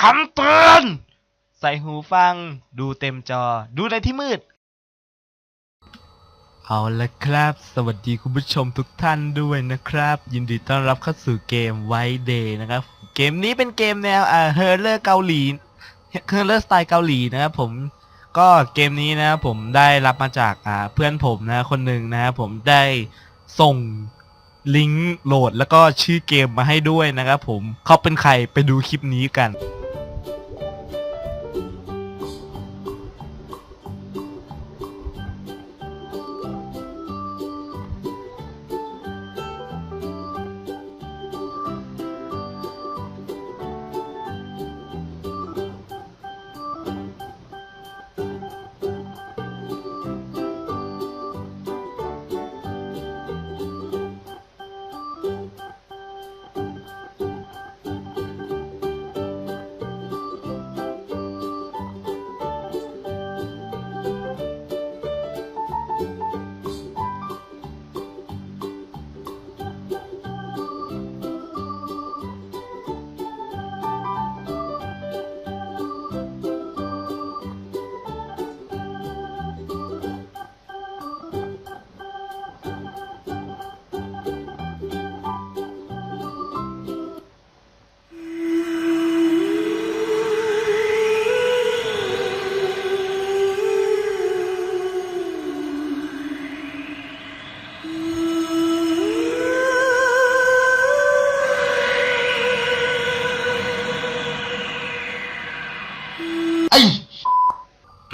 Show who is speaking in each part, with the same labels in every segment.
Speaker 1: คำเตือน ใส่หูฟัง ดูเต็มจอ ดูในที่มืด เอาละครับ สวัสดีคุณผู้ชมทุกท่านด้วยนะครับ ยินดีต้อนรับเข้าสู่เกมไวเดย์นะครับ เกมนี้เป็นเกมแนวอ่าเฮอร์เลอร์เกาหลีเฮอร์เลอร์สไตล์เกาหลีนะครับผมก็เกมนี้นะครับผมได้รับมาจากอ่าเพื่อนผมนะคนหนึ่งนะครับผมได้ส่งลิงก์โหลดแล้วก็ชื่อเกมมาให้ด้วยนะครับผมเขาเป็นใครไปดูคลิปนี้กัน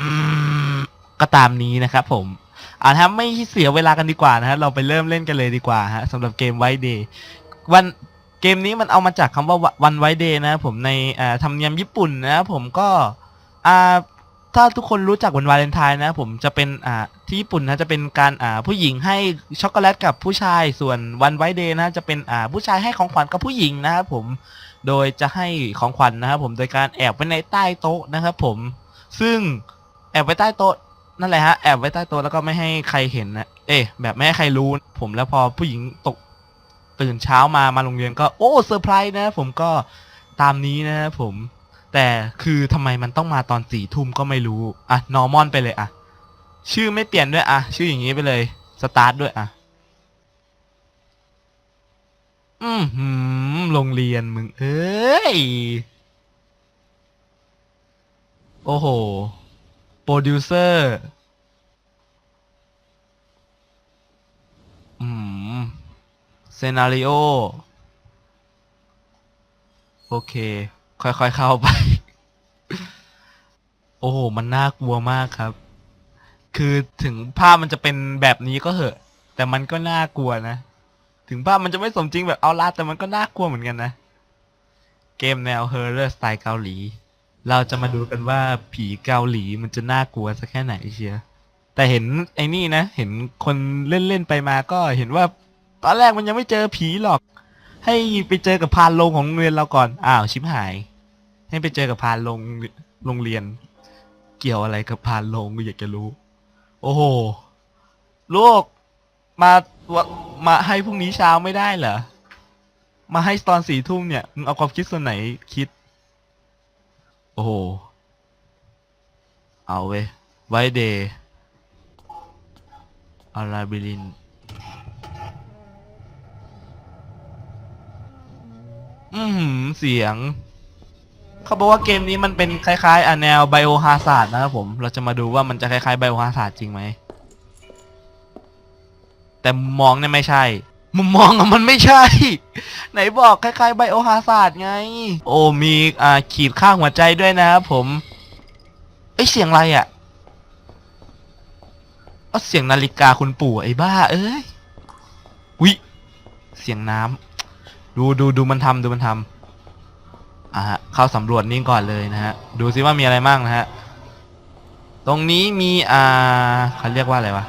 Speaker 1: อืมก็ตามนี้นะครับผมอ่าถ้าไม่เสียเวลากันดีกว่านะฮะเราไปเริ่มเล่นกันเลยดีกว่าฮะสำหรับเกมไวเดย์วันเกมนี้มันเอามาจากคำว่าวันไวเดย์นะครับผมในอ่าธรรมเนียมญี่ปุ่นนะครับผมก็อ่าถ้าทุกคนรู้จักวันวาเลนไทน์นะ ผมจะเป็นอ่าที่ญี่ปุ่นนะจะเป็นการอ่าผู้หญิงให้ช็อกโกแลตกับผู้ชายส่วนวันไวเดย์นะจะเป็นอ่าผู้ชายให้ของขวัญกับผู้หญิงนะครับผม โดยจะให้ของขวัญนะครับผมโดยการแอบไว้ในใต้โต๊ะนะครับผม ซึ่งแอบไว้ใต้โต๊ะนั่นแหละฮะแอบไว้ใต้โต๊ะแล้วก็ไม่ให้ใครเห็นนะเอ๊ะแบบไม่ให้ใครรู้ ผมแล้วพอผู้หญิงตกตื่นเช้ามามาโรงเรียนก็โอ้เซอร์ไพรส์นะผมก็ตามนี้นะครับผม แต่คือทำไมมันต้องมาตอนสี่ทุ่มก็ไม่รู้ อะนอร์มอนไปเลยอะ ชื่อไม่เปลี่ยนด้วยอะ ชื่ออย่างนี้ไปเลย สตาร์ทด้วยอะ อืมหืมโรงเรียนมึง เอ้ย โอ้โห โปรดิวเซอร์ อืมเซนาริโอ โอเค ค่อยๆเข้าไป โอ้โห มันน่ากลัวมากครับ คือถึงภาพมันจะเป็นแบบนี้ก็เหอะ แต่มันก็น่ากลัวนะ ถึงภาพมันจะไม่สมจริงแบบเอาลาแต่มันก็น่ากลัวเหมือนกันนะ เกมแนวเฮอร์เรอร์สไตล์เกาหลี เราจะมาดูกันว่าผีเกาหลีมันจะน่ากลัวสักแค่ไหนเชียแต่เห็นไอ้นี่นะ เห็นคนเล่นๆไปมาก็เห็นว่า ตอนแรกมันยังไม่เจอผีหรอก ให้ไปเจอกับพานโรงของโรงเรียนเราก่อน อ้าวชิบหาย ให้ไปเจอกับพานโรงโรงเรียน เกี่ยวอะไรกับพานโรงกูอยากจะรู้ โอ้โหลูกมาว มาให้พรุ่งนี้เช้าไม่ได้เหรอ มาให้ตอนสี่ทุ่มเนี่ยมึงเอาความคิดส่วนไหนคิด โอ้โห เอาเว้ยไวเดย์อาราบิลิน อือหือเสียง เขาบอกว่าเกมนี้มันเป็นคล้ายๆอแนวไบโอฮาซาร์ดนะครับผม เราจะมาดูว่ามันจะคล้ายๆไบโอฮาซาร์ดจริงไหม แต่มุมมองเนี่ยไม่ใช่ มุมมองอะมันไม่ใช่ ไหนบอกคล้ายๆไบโอฮาซาร์ดไง โอ้มีอ่าขีดข้างหัวใจด้วยนะครับผมเอ้ยเสียงอะไรอะ่ะเอาเสียงนาฬิกาคุณปู่ไอ้บ้า เอ้ยวิเสียงน้ำดูดูดูมันทำดูมันทำอะฮะเข้าสำรวจนี่ก่อนเลยนะฮะ ดูซิว่ามีอะไรบ้างนะฮะ ตรงนี้มีอ่าเขาเรียกว่าอะไรวะ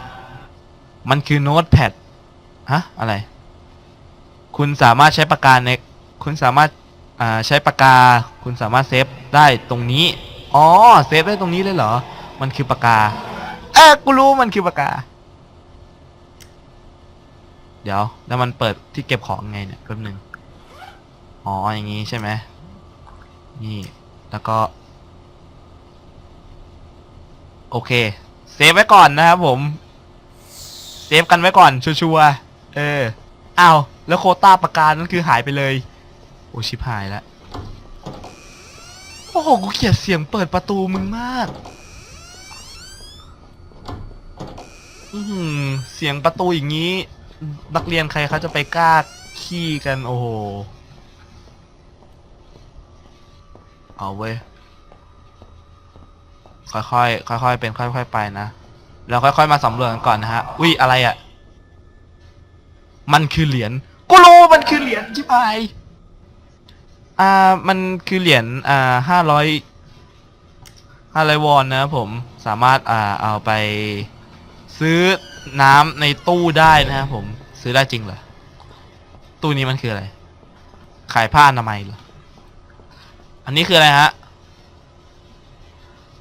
Speaker 1: มันคือโน้ตแพดฮะ อะไร คุณสามารถใช้ปากกาใน คุณสามารถอ่าใช้ปากกา คุณสามารถเซฟได้ตรงนี้ อ๋อ เซฟได้ตรงนี้เลยเหรอ มันคือปากกา เออกูรู้มันคือปากกา เดี๋ยว แล้วมันเปิดที่เก็บของไงเนี่ยแป๊บนึง อ๋อ อย่างงี้ใช่ไหม นี่ แล้วก็ โอเค เซฟไว้ก่อนนะครับผม ฟกันไว้ก่อนชัวร์เอออ้าวแล้วโคต้าประกันนั่นคือหายไปเลย โอชิบหายล้วโอ้โหกูเกลียดเสียงเปิดประตูมึงมากอือหือเสียงประตูอย่างนี้ นักเรียนใครเขาจะไปกล้าขี้กันโอ้โหเอาเว้ยค่อยๆค่อยๆเป็นค่อยๆไปนะ เราค่อยๆมาสำรวจกันก่อนนะฮะ อุ้ยอะไรอะ่ะ มันคือเหรียญกูรู้มันคือเหรียญชิบหายอ่า มันคือเหรียญอ่าห้าร้อยห้าร้อยวอนนะผมสามารถอ่าเอาไปซื้อน้ำในตู้ได้นะครับผมซื้อได้จริงเหรอตู้นี้มันคืออะไร ขายผ้าอนามัยเหรออันนี้คืออะไรฮะ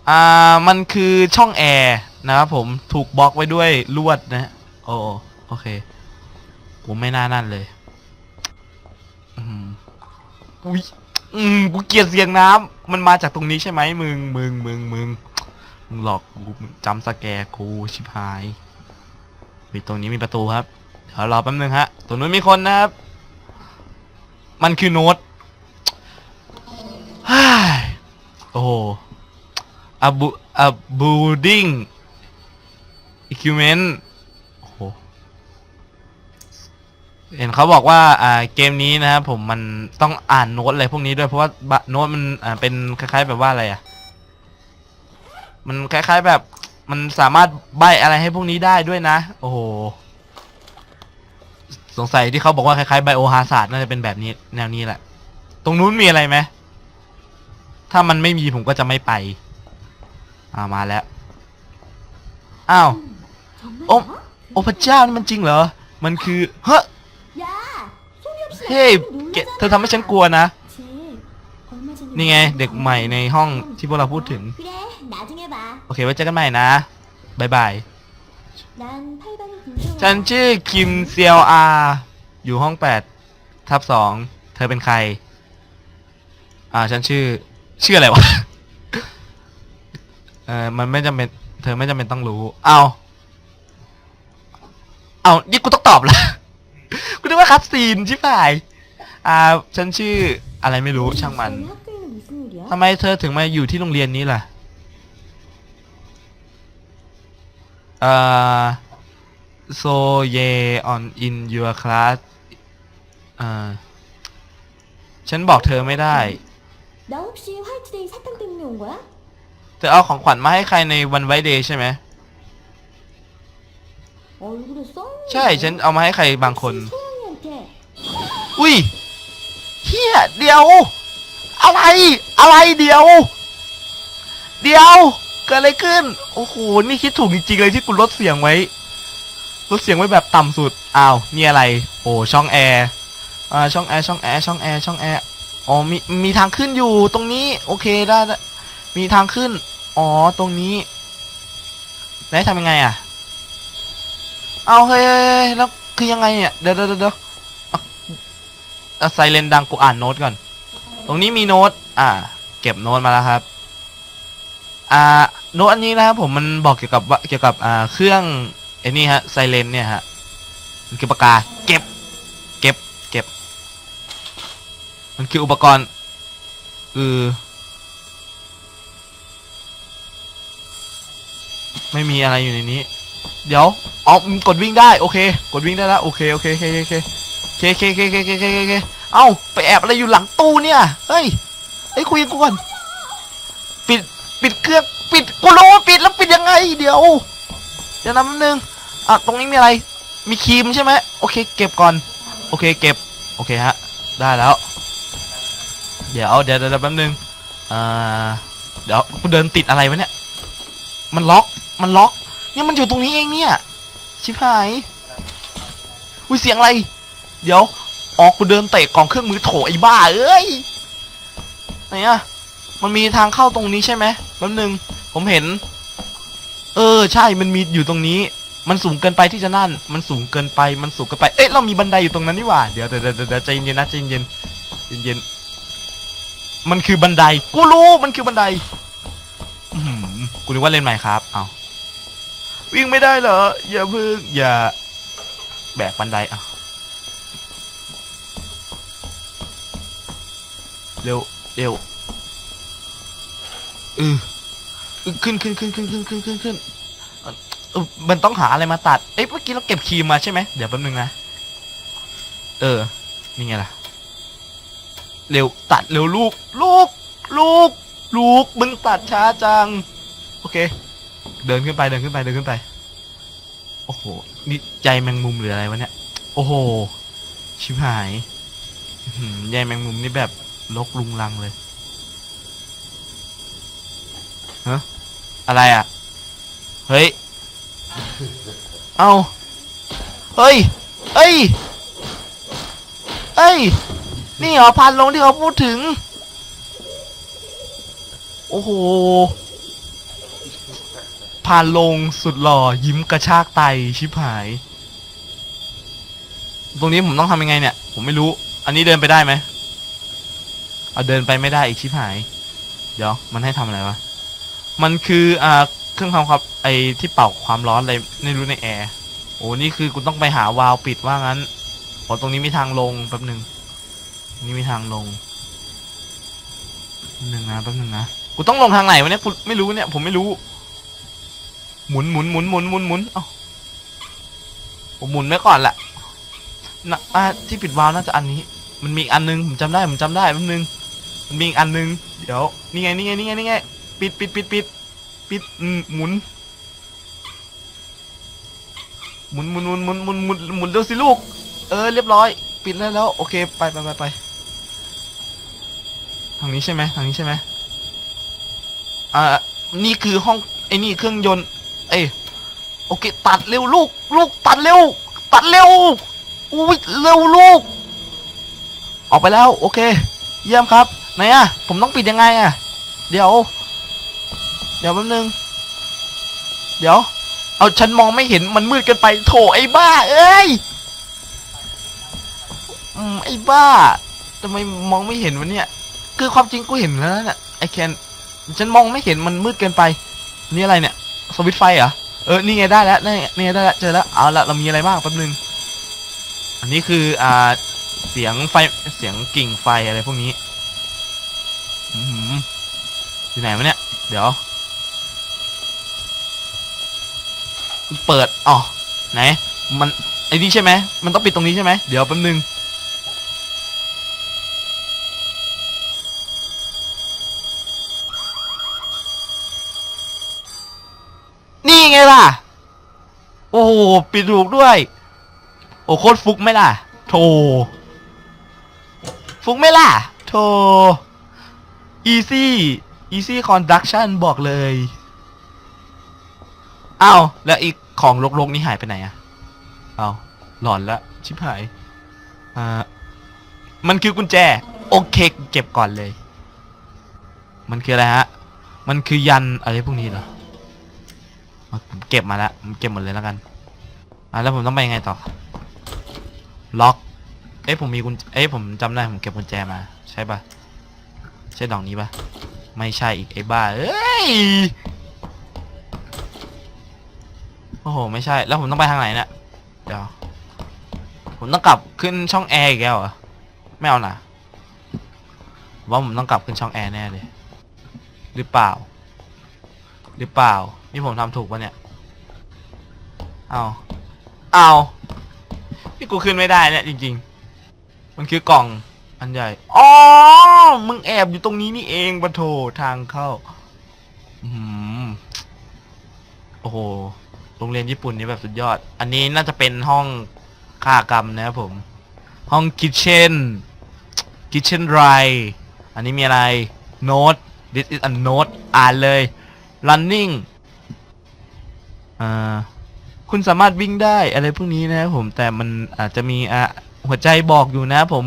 Speaker 1: อ่ามันคือช่องแอร์ นะครับผมถูกบล็อกไว้ด้วยลวดนะโอ้โอเคผมไม่น่านั่นเลยอืมอุ้ยอืมกูเกลียดเสียงน้ำมันมาจากตรงนี้ใช่ไหมมึงมึงมึงมึงมึงหลอกกูมึงจำสแกร์กูชิบหายมีตรงนี้มีประตูครับเดี๋ยวรอแป๊บนึงฮะตรงนู้นมีคนนะครับ มันคือโน้ตฮ่ายโอ้โหอะบูอะบูดิ้ง อิคิวเมนโอ้โหเห็นเขาบอกว่าอ่าเกมนี้นะครับผมมันต้องอ่านโน้ตอะไรพวกนี้ด้วยเพราะว่าบะโน้ตมันอ่าเป็นคล้ายๆแบบว่าอะไรอะ มันคล้ายๆแบบมันสามารถใบอะไรให้พวกนี้ได้ด้วยนะ โอ้โห สงสัยที่เขาบอกว่าคล้ายๆไบโอฮาซาร์ดน่าจะเป็นแบบนี้แนวนี้แหละ ตรงนู้นมีอะไรไหมถ้ามันไม่มีผมก็จะไม่ไป อ่ามาแล้ว อ้าว
Speaker 2: โอ้
Speaker 1: โอ้พระเจ้านี่มันจริงเหรอ มันคือเฮ้เฮ้เธอทำให้ฉันกลัวนะ นี่ไงเด็กใหม่ในห้องที่พวกเราพูดถึง โอเคไว้เจอกันใหม่นะบายบาย ฉันชื่อคิมเซียวอา อยู่ห้องแปดทับสอง เธอเป็นใคร อ่า ฉันชื่อ ชื่ออะไรวะ เออมันไม่จำเป็น เธอไม่จำเป็นต้องรู้ เอ้า เอานี่กูต้องตอบละ กูนึกว่าคัดซีนชิบหาย อ่า ฉันชื่ออะไรไม่รู้ ช่างมัน
Speaker 2: 너네 학교에는 무슨 일이야?
Speaker 1: ทำไมเธอถึงมาอยู่ที่โรงเรียนนี้ล่ะ เอ่อ so yeah on in your class เอ่อ ฉันบอกเธอไม่ได้
Speaker 2: 나 혹시 화이트데이 사탕 때문에 온 거야?
Speaker 1: เธอเอาของขวัญมาให้ใครในวันไวเดย์ใช่ไหม
Speaker 2: 얼굴에 써?
Speaker 1: ใช่ฉันเอามาให้ใครบางคน อุ้ยเฮียเดียว อะไร อะไรเดียว เดียว เกิดอะไรขึ้น โอ้โห นี่คิดถูกจริงๆเลยที่กูลดเสียงไว้ ลดเสียงไว้แบบต่ำสุด อ้าว นี่อะไร โอ้ช่องแอร์ อ่า ช่องแอร์ ช่องแอร์ ช่องแอร์ ช่องแอร์ อ๋อ มี มีทางขึ้นอยู่ตรงนี้ โอเคได้ มีทางขึ้น อ๋อ ตรงนี้ แล้วทำยังไงอะ เอาเฮ้ยแล้วคือยังไงเนี่ยเดี๋ยวเดี๋ยวเดี๋ยวอะไซเลนดังกูอ่านโน้ตก่อน ตรงนี้มีโน้ต อ่า เก็บโน้ตมาแล้วครับ อ่า โน้ตอันนี้นะครับผมมันบอกเกี่ยวกับว่าเกี่ยวกับอ่าเครื่องไอ้นี่ฮะไซเลนเนี่ยฮะมันคือปากกาเก็บ เก็บเก็บ มันคืออุปกรณ์เออไม่มีอะไรอยู่ในนี้ เดี๋ยวอ๋อมึงกดวิ่งได้โอเค กดวิ่งได้แล้วโอเคโอเคโอเคโอเคเคเคเคเคเคเคเคเคเอ้าไปแอบอะไรอยู่หลังตู้เนี่ยเฮ้ยเฮ้ยคุยกันก่อนปิดปิดเครื่องปิดกูรู้ว่าปิดแล้วปิดยังไง เดี๋ยว เดี๋ยวนะแป๊บนึงอะตรงนี้มีอะไรมีครีมใช่ไหมโอเค เก็บก่อนโอเคเก็บโอเคฮะได้แล้ว เดี๋ยวเดี๋ยวเดี๋ยวแป๊บนึงอ่าเดี๋ยวกูเดินติดอะไรวะเนี่ยมันล็อกมันล็อก เนี่ยมันอยู่ตรงนี้เองเนี่ย ชิบหายอุ้ยเสียงอะไร เดี๋ยวอ๋อกูเดินเตะกล่องเครื่องมือโถไอ้บ้าเอ้ยไหนอะมันมีทางเข้าตรงนี้ใช่ไหมแป๊บนึง ผมเห็น เออ ใช่มันมีอยู่ตรงนี้ มันสูงเกินไปที่จะนั่น มันสูงเกินไปมันสูงเกินไป เอ๊ะเรามีบันไดอยู่ตรงนั้นนี่หว่าเดี๋ยวเดี๋ยวเดี๋ยวใจเย็นนะใจเย็นเย็นมันคือบันได กูรู้มันคือบันไดอือหือกูนึกว่าเล่นไหม่ครับ เอา วิ่งไม่ได้เหรอ อย่าพึ่งอย่า แบกบันไดเอาเร็วเร็วเออเอขึ้นขึ้นขึ้นขึ้นขึ้นขึ้นขึ้นขึ้นมันต้องหาอะไรมาตัด เอ้ยเมื่อกี้เราเก็บครีมมาใช่ไหมเดี๋ยวแป๊บนึงนะ เออ นี่ไงล่ะ เร็วตัดเร็วลูก ลูก ลูก ลูก มึงตัดช้าจัง โอเค เดินขึ้นไปเดินขึ้นไปเดินขึ้นไป โอ้โห นี่ใจแมงมุมหรืออะไรวะเนี่ย โอ้โห ชิบหายใยแมงมุมนี่แบบลกลุงลังเลยฮะอะไรอะ เฮ้ย เอาเฮ้ยเฮ้ยเฮ้ย นี่เหรอพันลงที่เขาพูดถึง โอ้โห ผ่านลงสุดหล่อยิ้มกระชากไตชิบหาย ตรงนี้ผมต้องทำยังไงเนี่ย ผมไม่รู้ อันนี้เดินไปได้ไหมเอาเดินไปไม่ได้อีกชิบหาย เดี๋ยว มันให้ทำอะไรวะ มันคืออ่าเครื่องทำความไอที่เป่าความร้อนอะไรไม่รู้ในแอร์โอ้นี่คือกูต้องไปหาวาล์วปิดว่างั้นโอ้ตรงนี้มีทางลงแป๊บหนึ่งนี่มีทางลงหนึ่งนะแป๊บหนึ่งนะกูต้องลงทางไหนวะเนี่ยกูไม่รู้เนี่ยผมไม่รู้ หมุนหมุนหมุนหมุนหมุนหมุนเอ้าผมหมุนไว้ก่อนแหละนะอ่าที่ปิดวาล์วน่าจะอันนี้ มันมีอีกอันนึงผมจำได้ผมจำได้แป๊บนึง มันมีอีกอันนึง เดี๋ยวนี่ไงนี่ไงนี่ไงนี่ไงปิดปิดปิดปิดปิดอืมหมุนหมุนหมุนหมุนหมุนหมุนหมุนหมุนเร็วสิลูก เออเรียบร้อย ปิดแล้วแล้วโอเคไปไปไปไปทางนี้ใช่ไหมทางนี้ใช่ไหมอ่านี่คือห้องไอ้นี่เครื่องยนต์ เอ้ยโอเคตัดเร็วลูกลูกตัดเร็ว ตัดเร็วอุ้ยเร็วลูก ออกไปแล้วโอเค เยี่ยมครับไหนอะผมต้องปิดยังไงอะเดี๋ยว เดี๋ยวแป๊บนึง เดี๋ยว เอาฉันมองไม่เห็นมันมืดเกินไปโถไอ้บ้า เอ้ยอืมไอ้บ้าทำไมมองไม่เห็นวะเนี่ยคือความจริงกูเห็นแล้วเนี่ยไอแคนฉันมองไม่เห็นมันมืดเกินไป นี่อะไรเนี่ย สวิตไฟเหรอ เออ นี่ไงได้แล้วนี่ไงนี่ได้แล้ว เจอแล้ว เอาละเรามีอะไรบ้างแป๊บนึง อันนี้คือ อ่า เสียงไฟ เสียงกิ่งไฟอะไรพวกนี้ อือหืออยู่ไหนวะเนี่ย เดี๋ยว เปิด อ๋อ ไหน มัน ไอ้นี่ใช่ไหม มันต้องปิดตรงนี้ใช่ไหม เดี๋ยวแป๊บนึง ไงล่ะ โอ้โหปิดถูกด้วย โอ้โคตรฟุกไหมล่ะโธฟุกไหมล่ะโธ easy easy conduction บอกเลยอ้าวแล้วอีกของลกๆนี่หายไปไหนอะเอาหลอนละชิบหายอ่ามันคือกุญแจ โอเค เก็บก่อนเลย มันคืออะไรฮะ มันคือยันอะไรพวกนี้เหรอ เก็บมาแล้วเก็บหมดเลยแล้วกันอะแล้วผมต้องไปยังไงต่อ ล็อก เอ้ยผมมีกุญเอ้ยผมจำได้ผมเก็บกุญแจมา ใช่ปะใช่ดอกนี้ปะไม่ใช่อีกไอ้บ้าเอ้ยโอ้โหไม่ใช่แล้วผมต้องไปทางไหนเนี่ยเดี๋ยวผมต้องกลับขึ้นช่องแอร์อีกแล้วเหรอไม่เอานะว่าผมต้องกลับขึ้นช่องแอร์แน่เลยหรือเปล่า หรือเปล่า นี่ผมทำถูกปะเนี่ย เอาเอานี่กูขึ้นไม่ได้เนี่ยจริง ๆ มันคือกล่องอันใหญ่ อ๋อ มึงแอบอยู่ตรงนี้นี่เองปะโถทางเข้า อืมโอ้โห โรงเรียนญี่ปุ่นนี่แบบสุดยอด อันนี้น่าจะเป็นห้องฆ่ากรรมนะครับผม ห้องคิทเช่น คิทเช่นไร อันนี้มีอะไร โน้ต this is a note อ่านเลย running อ่าคุณสามารถวิ่งได้อะไรพวกนี้นะครับผมแต่มันอาจจะมีอะหัวใจบอกอยู่นะผม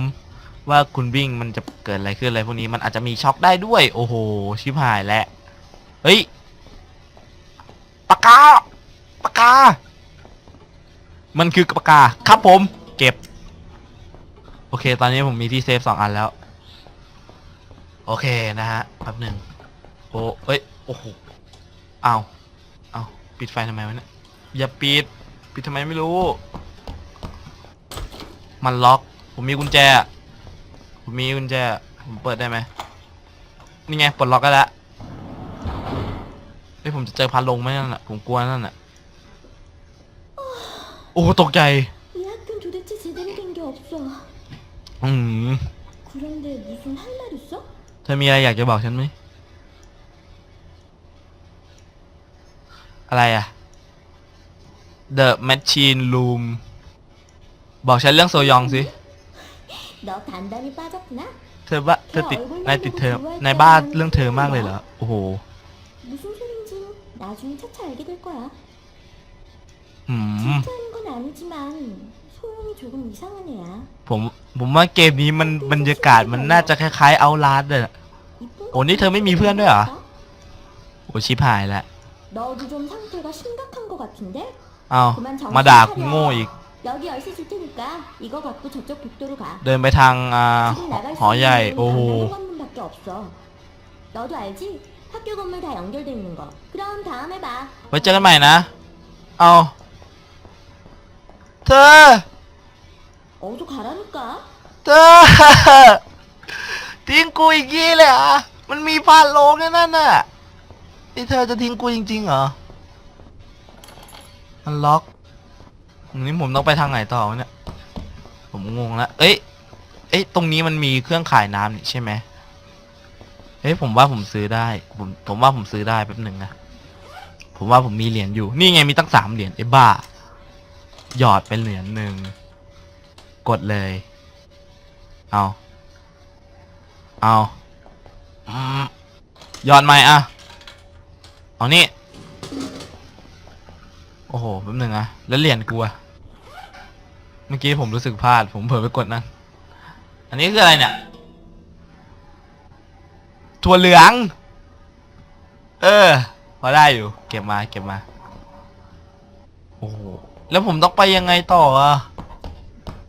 Speaker 1: ว่าคุณวิ่งมันจะเกิดอะไรขึ้นอะไรพวกนี้มันอาจจะมีช็อกได้ด้วย โอ้โหชิบหายแล้วเฮ้ยปากกาปากกา มันคือปากกาครับผม เก็บ โอเค ตอนนี้ผมมีที่เซฟสองอันแล้ว โอเคนะฮะแป๊บหนึ่งโอ้เอ้ยโอ้โหเอาเอา ปิดไฟทำไมวะเนี่ย อย่าปิด ปิดทำไมไม่รู้ มันล็อก ผมมีกุญแจ ผมมีกุญแจ ผมเปิดได้ไหม นี่ไงปลดล็อกได้แล้วเฮ้ยผมจะเจอพันลงไหมนั่นน่ะ ผมกลัวนั่นน่ะ โอ้ตกใจ
Speaker 2: 이 학교는 도대체 제대로 된 게 없어.
Speaker 1: อืม
Speaker 2: 그런데 무슨 할 말 있어?
Speaker 1: เธอมีอะไรอยากจะบอกฉันไหม อะไรอะ The Machine Room บอกฉันเรื่องโซยองสิ
Speaker 2: 너 단단히 빠졌구나.
Speaker 1: เธอบ้าเธอติดนายติดเธอในบ้าเรื่องเธอมากเลยเหรอ โอ้โห
Speaker 2: 무슨 소린지 나중에 차차 알게 될 거야.
Speaker 1: อืม
Speaker 2: 진짜인 건 아니지만 소영이 조금 이상한 애야.
Speaker 1: ผม ผมว่าเกมนี้มันบรรยากาศมันน่าจะคล้ายๆเอาลาดเลย
Speaker 2: 이쁜
Speaker 1: 어, 니 더 매미 표현 돼요.
Speaker 2: 같아?
Speaker 1: โอ้ชิบหายแล้ว
Speaker 2: 너도 좀 상태가 심각한 것 같은데?
Speaker 1: เอา
Speaker 2: 그만 정신
Speaker 1: มาด่า
Speaker 2: 차려.
Speaker 1: กูโง่อีก
Speaker 2: 여기 열쇠 줄 테니까 이거 갖고 저쪽 복도로 가.
Speaker 1: เดินไปทางอ่า
Speaker 2: 지금 나갈
Speaker 1: หอใหญ่ โอ้โห
Speaker 2: 강남 건문밖에 없어. 너도 알지? 학교 건물 다 연결돼 있는 거. 그럼 다음에 봐.
Speaker 1: ไว้เจอกันใหม่นะ เอาเธอ
Speaker 2: 어서 가라니까.
Speaker 1: เธอ ทิ้งกูอีกยี่เลยเหรอ่ะ มันมีพานโลงแค่นั่นน่ะ นี่เธอจะทิ้งกูจริงๆเหรอมันล็อกนนี้ผมต้องไปทางไหนต่อวะเนี่ย ผมงงแล้วเอ้ย เอ้ย ตรงนี้มันมีเครื่องขายน้ำนี่ใช่ไหมเฮ้ย ผมว่าผมซื้อได้ ผม ผมว่าผมซื้อได้แป๊บหนึ่งนะ ผมว่าผมมีเหรียญอยู่ นี่ไงมีตั้งสามเหรียญไอ้บ้า หยอดเป็นเหรียญหนึ่ง กดเลย เอา เอาหยอดใหม่อะ เอานี่ โอ้โห แป๊บหนึงอะแล้วเหรียญกูอะเมื่อกี้ผมรู้สึกพลาด ผมเผลอไปกดนั่น อันนี้คืออะไรเนี่ย ถั่วเหลือง เออ พอได้อยู่ เก็บมา เก็บมา โอ้โห แล้วผมต้องไปยังไงต่ออะ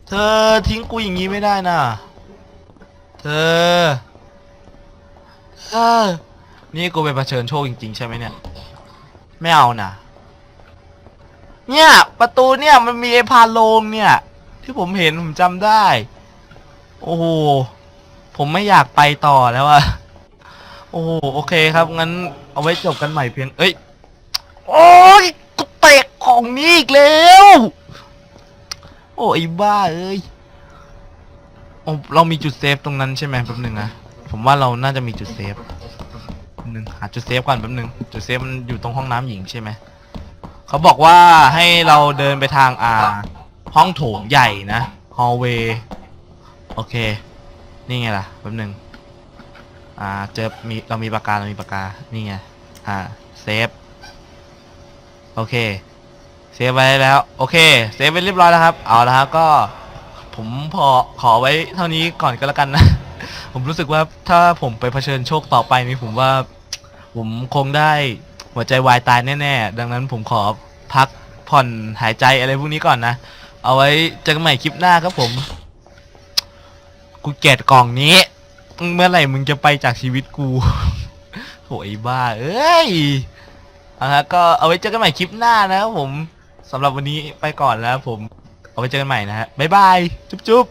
Speaker 1: เธอทิ้งกูอย่างนี้ไม่ได้นะ เธอเออ นี่กูไปเผชิญโชคจริง ๆ ใช่ไหมเนี่ย ไม่เอานะเนี่ย ประตูเนี่ยมันมีไอ้พาโลงเนี่ย ที่ผมเห็นผมจำได้ โอ้โห ผมไม่อยากไปต่อแล้วอะโอ้โหโอเคครับ งั้นเอาไว้จบกันใหม่เพียง เอ้ย โอ้ยกูเตะของนี้อีกแล้ว โอ้ไอ้บ้าเอ้ยโอ้เรามีจุดเซฟตรงนั้นใช่ไหมแป๊บหนึ่งนะ ผมว่าเราน่าจะมีจุดเซฟ ป๊บหนึงหาจุดเซฟก่อนแป๊บหนึงจุดเซฟมันอยู่ตรงห้องน้ำหญิงใช่ไหมเขาบอกว่าให้เราเดินไปทางอ่า ห้องโถงใหญ่นะฮอลเวย์โอเค นี่ไงล่ะแป๊บหนึงอ่าเจอมีเรามีปากกาเรามีปากกานี่ไงอ่าเซฟโอเคเซฟไว้แล้วโอเคเซฟไว้เรียบร้อยแล้วครับ เอาละครับก็ผมพอขอไว้เท่านี้ก่อนก็แล้วกันนะ ผมรู้สึกว่าถ้าผมไปเผชิญโชคต่อไปนี่ผมว่า ผมคงได้หัวใจวายตายแน่ๆ ดังนั้นผมขอพักผ่อนหายใจอะไรพวกนี้ก่อนนะ เอาไว้เจอกันใหม่คลิปหน้าครับผม กูเกลียดกล่องนี้ เมื่อไหร่มึงจะไปจากชีวิตกู โหยบ้า เอ้ยเอาละก็เอาไว้เจอกันใหม่คลิปหน้านะครับผมสำหรับวันนี้ไปก่อนแล้วผม เอาไว้เจอกันใหม่นะฮะบ๊ายบาย จุ๊บจุ๊บ